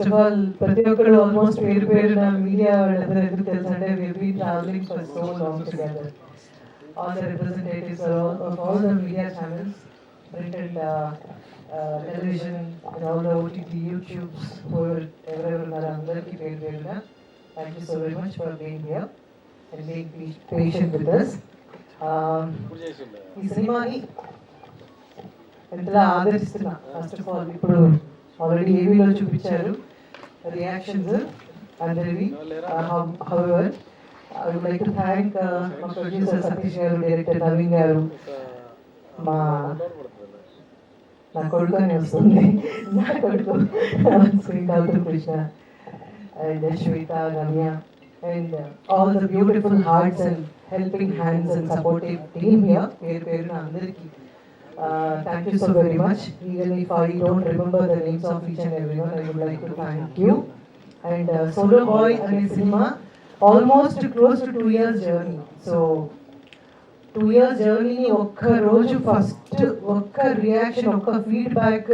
First of all ప్రతి ఒక్కరు almost పేరు పేరు నా మీడియా వాళ్ళందరూ ఎందుకు తెలుసు అంటే we be travelling for so long together all the representatives of all the media channels print and television and all the OTT YouTubes ఎవరెవరు ఉన్నారో అందరికీ పేరు పేరున. Thank you so very much for being here and being patient with us ఈ సినిమాని ఎంతలా ఆదరిస్తున్నా first of all ఇప్పుడు ఆల్రెడీ ఏవీలో చూపించారు. Reactions రియాక్షన్స్ అందరివి however I would like to thank మా ప్రొడ్యూసర్ సతీష్ గారు డైరెక్టర్ నవీన్ గారు మా నా కొడుకు అని వస్తుంది. నా కొడుకు Shri Gautam Krishna and Shweta Ramya and all the beautiful hearts and helping hands and supportive team here పేరు పేరున అందరికీ. thank you so very much even if I don't remember the names of each and every one I would like to thank you and Solo Boy అనే cinema almost close to two years journey so two years జర్నీని ఒక్క రోజు first ఒక్క reaction ఒక్క feedback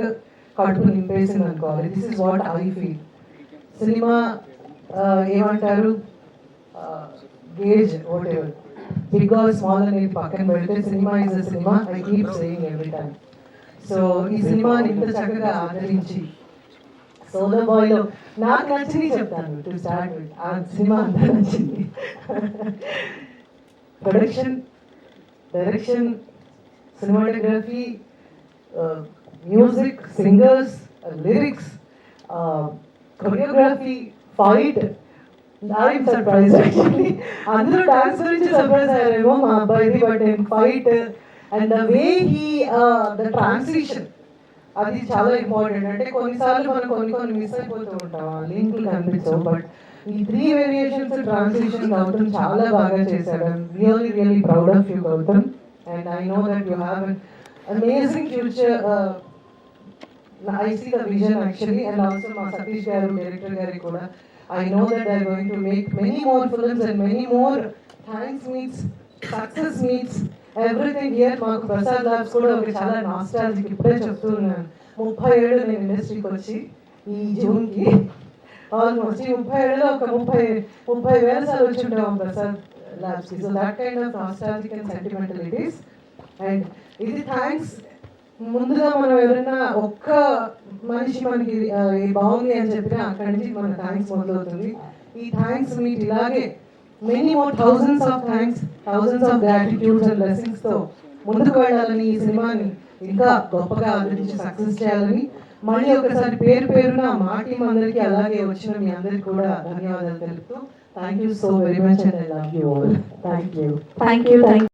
కడుపు నింపేసింది అనుకోవాలి this is what I feel cinema ఏమంటారు gauge what ever big or small అనేది పక్కన పెడితే cinema is a cinema I keep saying every time so ఈ సినిమాని ఇంత చక్కగా ఆదరించి సోలో బాయ్లో నాకు నచ్చింది చెప్తాను టు స్టార్ట్ విత్ ఆ సినిమా అంతా నచ్చింది. Production direction cinematography music singers lyrics choreography fight I'm surprise actually అందరూ డాన్స్ గురించి సర్ప్రైజ్ అయ్యారేమో మా అబ్బాయిది but fight and the way he the translation అది చాలా ఇంపార్టెంట్ అంటే కొన్నిసార్లు మనం కొన్ని కొన్ని మిస్ అయిపోతూ ఉంటాం లింకులు కనిపించవు. బట్ ఈ త్రీ వేరియేషన్స్ ట్రాన్స్లేషన్ గౌతమ్ చాలా బాగా చేశాడు. Really really proud of you Gautam and I know that you have amazing future I see the vision actually and also మా సతీష్ గారు డైరెక్టర్ గారికి కూడా. I know that I going to make many more films and many more thanks meets success meets everything here మాకు Prasad labs కూడా ఒక చాలా nostalgic ఇప్పుడే చెప్తున్నాను. ముప్పై ఏడు నేను ఇండస్ట్రీకి వచ్చి ఈ జూన్కి ఆల్మోస్ట్ ఈ ముప్పై ఏళ్ళలో ఒక ముప్పై ముప్పై వేల సార్లు వచ్చి ఉంటాం Prasad ల్యాబ్స్కి so that kind of nostalgic and is and ఇది థ్యాంక్స్ ముందుగా మనం ఎవరైనా ఒక్క మనిషి మనకి బాగుంది అని చెప్పినా అక్కడి నుంచి మన థ్యాంక్స్ మొదలవుతుంది. ఈ థ్యాంక్స్ మీకు ఇలాగే many more thousands of thanks thousands of gratitudes and బ్లెస్సింగ్స్తో ముందుకు వెళ్ళాలని ఈ సినిమాని ఇంకా గొప్పగా ఆదరించి సక్సెస్ చేయాలని మళ్ళీ ఒకసారి పేరు పేరున మా టీం అందరికీ అలాగే వచ్చిన మీ అందరికి కూడా ధన్యవాదాలు తెలుపుతూ thank you so very much and I love you all thank you thank you thank